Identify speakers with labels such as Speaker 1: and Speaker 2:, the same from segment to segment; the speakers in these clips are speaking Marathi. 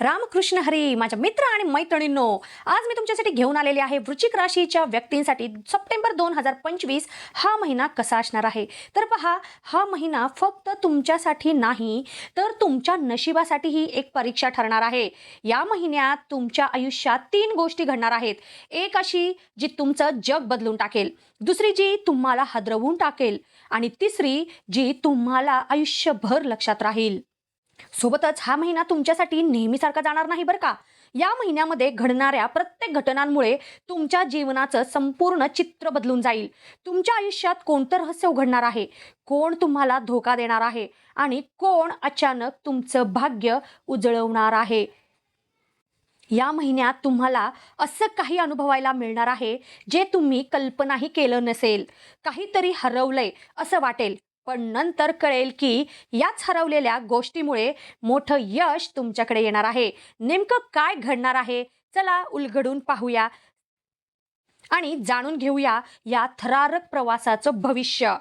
Speaker 1: रामकृष्ण हरी माझ्या मित्र आणि मैत्रिणींनो आज मी तुमच्यासाठी घेऊन आलेले आहे वृश्चिक राशीच्या व्यक्तींसाठी सप्टेंबर दोन हजार पंचवीस हा महिना कसा असणार आहे? तर पहा हा महिना फक्त तुमच्यासाठी नाही तर तुमच्या नशिबासाठीही एक परीक्षा ठरणार आहे. या महिन्यात तुमच्या आयुष्यात तीन गोष्टी घडणार आहेत. एक अशी जी तुमचं जग बदलून टाकेल दुसरी जी तुम्हाला हादरवून टाकेल आणि तिसरी जी तुम्हाला आयुष्यभर लक्षात राहील. सोबतच हा महिना तुमच्यासाठी नेहमीसारखा जाणार नाही बरं का? या महिन्यामध्ये घडणाऱ्या प्रत्येक घटनांमुळे तुमच्या जीवनाचं संपूर्ण चित्र बदलून जाईल. तुमच्या आयुष्यात कोणतं रहस्य उघडणार आहे? कोण तुम्हाला धोका देणार आहे? आणि कोण अचानक तुमचं भाग्य उजळवणार आहे? या महिन्यात तुम्हाला असं काही अनुभवायला मिळणार आहे जे तुम्ही कल्पनाही केलं नसेल. काहीतरी हरवलंय असं वाटेल. पण नंतर कळेल की याच हरवलेल्या गोष्टीमुळे मोठं यश तुमच्याकडे येणार आहे. नेमकं काय घडणार आहे? चला उलगडून पाहूया आणि जाणून घेऊया या थरारक प्रवासाचं भविष्य.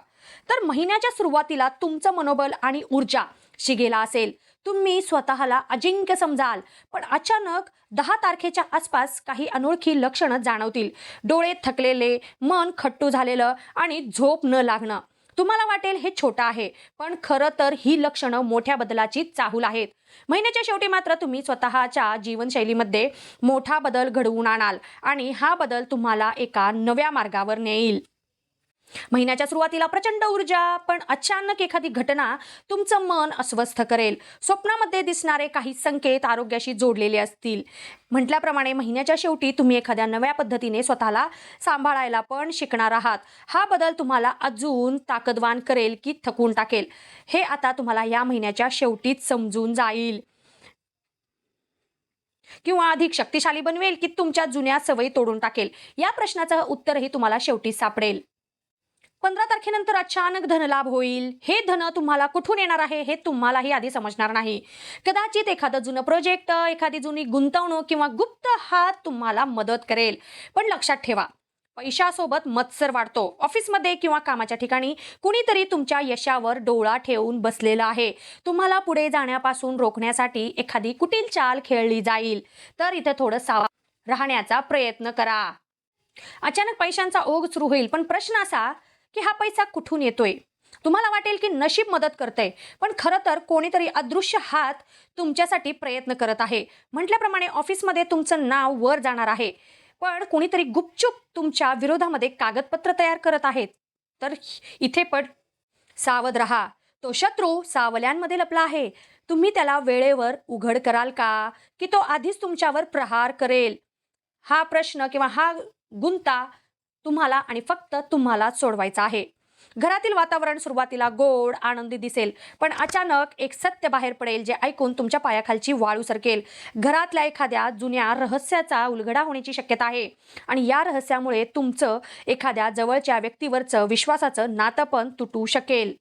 Speaker 1: तर महिन्याच्या सुरुवातीला तुमचं मनोबल आणि ऊर्जा शिगेला असेल. तुम्ही स्वतःला अजिंक्य समजाल पण अचानक दहा तारखेच्या आसपास काही अनोळखी लक्षणं जाणवतील. डोळे थकलेले मन खट्टू झालेलं आणि झोप न लागणं. तुम्हाला वाटेल हे छोटं आहे पण खरं तर ही लक्षणं मोठ्या बदलाची चाहूल आहेत. महिन्याच्या शेवटी मात्र तुम्ही स्वतःच्या जीवनशैलीमध्ये मोठा बदल घडवून आणाल आणि हा बदल तुम्हाला एका नव्या मार्गावर नेईल. महिन्याच्या सुरुवातीला प्रचंड ऊर्जा पण अचानक एखादी घटना तुमचं मन अस्वस्थ करेल. स्वप्नामध्ये दिसणारे काही संकेत आरोग्याशी जोडलेले असतील. म्हटल्याप्रमाणे महिन्याच्या शेवटी तुम्ही एखाद्या नव्या पद्धतीने स्वतःला सांभाळायला पण शिकणार आहात. हा बदल तुम्हाला अजून ताकदवान करेल की थकून टाकेल. हे आता तुम्हाला या महिन्याच्या शेवटीच समजून जाईल. किंवा अधिक शक्तिशाली बनवेल की तुमच्या जुन्या सवयी तोडून टाकेल. या प्रश्नाचं उत्तरही तुम्हाला शेवटी सापडेल. पंधरा तारखेनंतर अचानक धनलाभ होईल. हे धन तुम्हाला कुठून येणार आहे हे तुम्हालाही आधी समजणार नाही. कदाचित एखादं जुनं प्रोजेक्ट एखादी जुनी गुंतवणूक किंवा गुप्त हात तुम्हाला मदत करेल. पण लक्षात ठेवा पैशासोबत मत्सर वाढतो. ऑफिसमध्ये किंवा कामाच्या ठिकाणी कुणीतरी तुमच्या यशावर डोळा ठेवून बसलेला आहे. तुम्हाला पुढे जाण्यापासून रोखण्यासाठी एखादी कुटील चाल खेळली जाईल. तर इथे थोडं सावध राहण्याचा प्रयत्न करा. अचानक पैशांचा ओघ सुरू होईल. पण प्रश्न असा की हा पैसा कुठून येतोय? तुम्हाला वाटेल की नशीब मदत करते पण खरं तर कोणीतरी अदृश्य हात तुमच्यासाठी प्रयत्न करत आहे. म्हटल्याप्रमाणे ऑफिसमध्ये तुमचं नाव वर जाणार आहे. पण कोणीतरी गुपचूप तुमच्या विरोधामध्ये कागदपत्र तयार करत आहेत. तर इथे पण सावध रहा. तो शत्रू सावल्यांमध्ये लपला आहे. तुम्ही त्याला वेळेवर उघड कराल का? की तो आधीच तुमच्यावर प्रहार करेल? हा प्रश्न किंवा हा गुंता तुम्हाला आणि फक्त तुम्हालाच सोडवायचा आहे. घरातील वातावरण सुरुवातीला गोड आनंदी दिसेल पण अचानक एक सत्य बाहेर पडेल जे ऐकून तुमच्या पायाखालची वाळू सरकेल. घरातल्या एखाद्या जुन्या रहस्याचा उलगडा होण्याची शक्यता आहे. आणि या रहस्यामुळे तुमचं एखाद्या जवळच्या व्यक्तीवरचं विश्वासाचं नातं पण तुटू शकेल.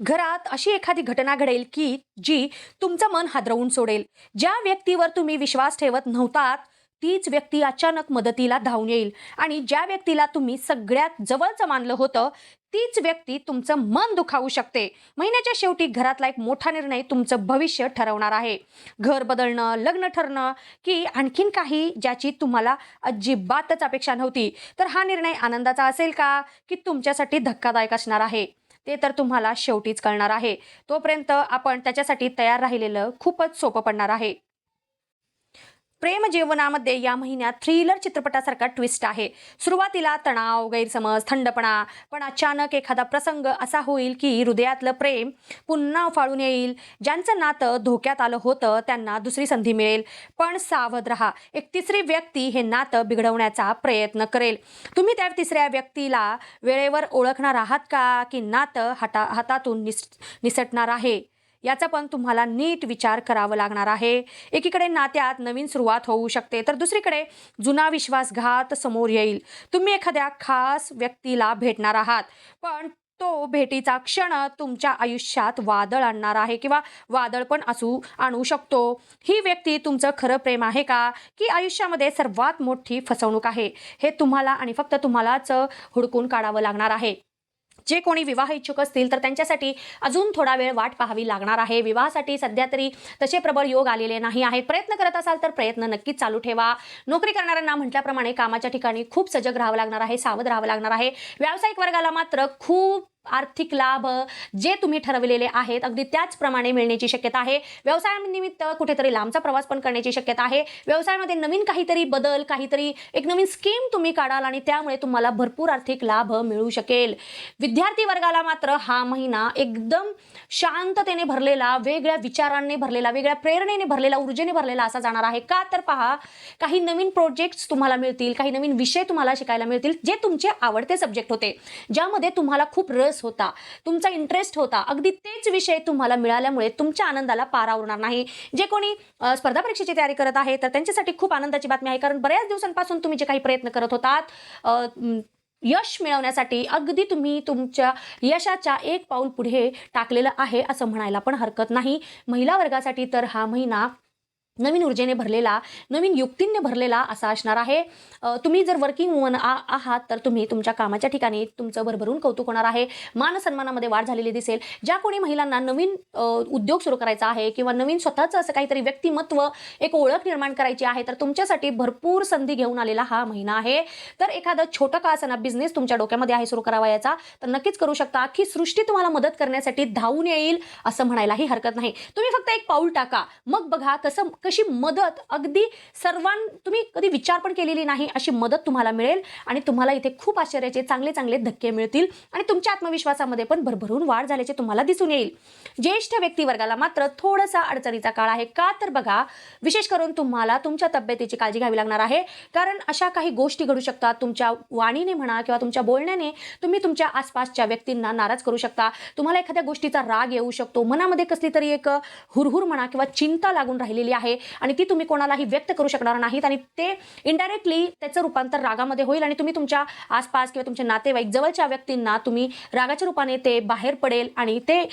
Speaker 1: घरात अशी एखादी घटना घडेल की जी तुमचं मन हादरवून सोडेल. ज्या व्यक्तीवर तुम्ही विश्वास ठेवत नव्हतात तीच व्यक्ती अचानक मदतीला धावून येईल. आणि ज्या व्यक्तीला तुम्ही सगळ्यात जवळचं मानलं होतं तीच व्यक्ती तुमचं मन दुखावू शकते. महिन्याच्या शेवटी घरातला एक मोठा निर्णय तुमचं भविष्य ठरवणार आहे. घर बदलणं लग्न ठरणं की आणखीन काही ज्याची तुम्हाला अजिबातच अपेक्षा नव्हती. तर हा निर्णय आनंदाचा असेल का? की तुमच्यासाठी धक्कादायक असणार आहे? ते तर तुम्हाला शेवटीच कळणार आहे. तोपर्यंत आपण त्याच्यासाठी तयार राहिलेलं खूपच सोपं पडणार आहे. प्रेम जीवनामध्ये या महिन्यात थ्रिलर चित्रपटासारखा ट्विस्ट आहे. सुरुवातीला तणाव गैरसमज थंडपणा पण अचानक एखादा प्रसंग असा होईल की हृदयातलं प्रेम पुन्हा फाळून येईल. ज्यांचं नातं धोक्यात आलं होतं त्यांना दुसरी संधी मिळेल. पण सावध रहा. एक तिसरी व्यक्ती हे नातं बिघडवण्याचा प्रयत्न करेल. तुम्ही त्या तिसऱ्या व्यक्तीला वेळेवर ओळखणार आहात का? की नातं हाता हातातून निस निसटणार आहे? याचा पण तुम्हाला नीट विचार करावा लागणार आहे. एकीकडे नात्यात नवीन सुरुवात होऊ शकते तर दुसरीकडे जुना विश्वासघात समोर येईल. तुम्ही एखाद्या खास व्यक्तीला भेटणार आहात पण तो भेटीचा क्षण तुमच्या आयुष्यात वादळ आणणार आहे किंवा वादळ पण असू आणू शकतो. ही व्यक्ती तुमचं खरं प्रेम आहे का? की आयुष्यामध्ये सर्वात मोठी फसवणूक आहे? हे तुम्हाला आणि फक्त तुम्हालाच हुडकून काढावं लागणार आहे. जे कोणी विवाह इच्छुक असतील तर त्यांच्यासाठी अजून थोडा वेळ वाट पाहावी लागणार आहे. विवाहासाठी सध्या तरी तसे प्रबळ योग आलेले नाही आहेत. प्रयत्न करत असाल तर प्रयत्न नक्कीच चालू ठेवा. नोकरी करणाऱ्यांना म्हटल्याप्रमाणे कामाच्या ठिकाणी खूप सजग राहावं लागणार आहे सावध राहावं लागणार आहे. व्यावसायिक वर्गाला मात्र खूप आर्थिक लाभ जे तुम्ही ठरवलेले आहेत अगदी त्याचप्रमाणे मिळण्याची शक्यता आहे. व्यवसायानिमित्त कुठेतरी लांबचा प्रवास पण करण्याची शक्यता आहे. व्यवसायामध्ये नवीन काहीतरी बदल काहीतरी एक नवीन स्कीम तुम्ही काढाल आणि त्यामुळे तुम्हाला भरपूर आर्थिक लाभ मिळू शकेल. विद्यार्थी वर्गाला मात्र हा महिना एकदम शांततेने भरलेला वेगळ्या विचारांनी भरलेला वेगळ्या प्रेरणेने भरलेला ऊर्जेने भरलेला असा जाणार आहे. का तर पहा काही नवीन प्रोजेक्ट्स तुम्हाला मिळतील काही नवीन विषय तुम्हाला शिकायला मिळतील जे तुमचे आवडते सब्जेक्ट होते. ज्यामध्ये तुम्हाला खूप रस होता. तुमचा इंटरेस्ट होता. अगदी तेच विषय तुम्हाला मिळाल्यामुळे तुमच्या आनंदाला पारा उरणार नाही. जे कोणी स्पर्धा परीक्षेची तयारी करत आहे तर त्यांच्यासाठी खूप आनंदाची बातमी आहे. कारण बऱ्याच दिवसांपासून तुम्ही जे काही प्रयत्न करत होतात यश मिळवण्यासाठी अगदी तुम्ही तुमच्या यशाच्या एक पाऊल पुढे टाकलेलं आहे असं म्हणायला पण हरकत नाही. महिला वर्गासाठी तर हा महिना नवीन ऊर्जेने भरलेला नवीन युक्तींनी भरलेला असा असणार आहे. तुम्ही जर वर्किंग वुमन आहात तर तुम्ही तुमच्या कामाच्या ठिकाणी तुमचं भरभरून कौतुक होणार आहे. मानसन्मानामध्ये वाढ झालेली दिसेल. ज्या कोणी महिलांना नवीन उद्योग सुरू करायचा आहे किंवा नवीन स्वतःचं असं काहीतरी व्यक्तिमत्व एक ओळख निर्माण करायची आहे तर तुमच्यासाठी भरपूर संधी घेऊन आलेला हा महिना आहे. तर एखादं छोटं का असताना बिझनेस तुमच्या डोक्यामध्ये आहे सुरू करावा याचा तर नक्कीच करू शकता. की सृष्टी तुम्हाला मदत करण्यासाठी धावून येईल असं म्हणायलाही हरकत नाही. तुम्ही फक्त एक पाऊल टाका. मग बघा कसं कशी मदत? अगदी सर्वां तुम्ही कधी विचार पण केलेली नाही अशी मदत तुम्हाला मिळेल आणि तुम्हाला इथे खूप आश्चर्याचे चांगले चांगले धक्के मिळतील आणि तुमच्या आत्मविश्वासामध्ये पण भरभरून वाढ झाल्याचे तुम्हाला दिसून येईल. ज्येष्ठ व्यक्तिवर्गाला मात्र थोडासा अडचणीचा काळ आहे का तर बघा विशेष करून तुम्हाला तुमच्या तब्येतीची काळजी घ्यावी लागणार आहे. कारण अशा काही गोष्टी घडू शकतात. तुमच्या वाणीने म्हणा किंवा तुमच्या बोलण्याने तुम्ही तुमच्या आसपासच्या व्यक्तींना नाराज करू शकता. तुम्हाला एखाद्या गोष्टीचा राग येऊ शकतो. मनामध्ये कसली तरी एक हुरहुर म्हणा किंवा चिंता लागून राहिलेली आहे. आणि ती तुम्ही कोणालाही व्यक्त करू शकणार नाहीत. आणि ते इनडायरेक्टली त्याचं रूपांतर रागामध्ये होईल आणि तुम्ही तुमच्या आसपास किंवा तुमच्या नातेवाईक जवळच्या व्यक्तींना तुम्ही रागाच्या रूपाने ते बाहेर पडेल आणि ते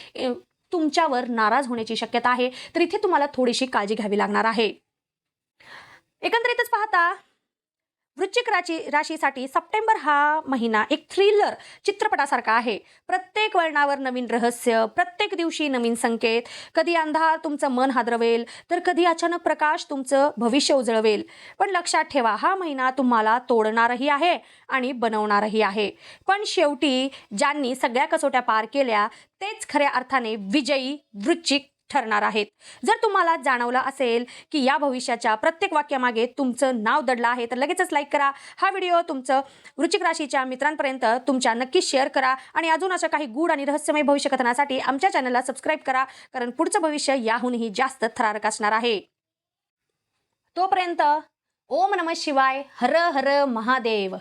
Speaker 1: तुमच्यावर नाराज होण्याची शक्यता आहे. तर इथे तुम्हाला थोडीशी काळजी घ्यावी लागणार आहे. एकंदरीतच पाहता वृश्चिक राशी राशीसाठी सप्टेंबर हा महिना एक थ्रिलर चित्रपटासारखा आहे. प्रत्येक वळणावर नवीन रहस्य प्रत्येक दिवशी नवीन संकेत. कधी अंधार तुमचं मन हादरवेल तर कधी अचानक प्रकाश तुमचं भविष्य उजळवेल. पण लक्षात ठेवा हा महिना तुम्हाला तोडणारही आहे आणि बनवणारही आहे. पण शेवटी ज्यांनी सगळ्या कसोट्या पार केल्या तेच खऱ्या अर्थाने विजयी वृश्चिक ठरणार आहेत. जर तुम्हाला जाणवलं असेल की या भविष्याच्या प्रत्येक वाक्यामागे तुमचं नाव दडलं आहे तर लगेचच लाईक करा. हा व्हिडिओ तुमचं वृचिक राशीच्या मित्रांपर्यंत तुमच्या नक्कीच शेअर करा आणि अजून अशा काही गूढ आणि रहस्यमय भविष्य कथनासाठी आमच्या चॅनलला सबस्क्राईब करा कारण पुढचं भविष्य याहूनही जास्त थरारक असणार आहे. तोपर्यंत ओम नम शिवाय हर हर महादेव.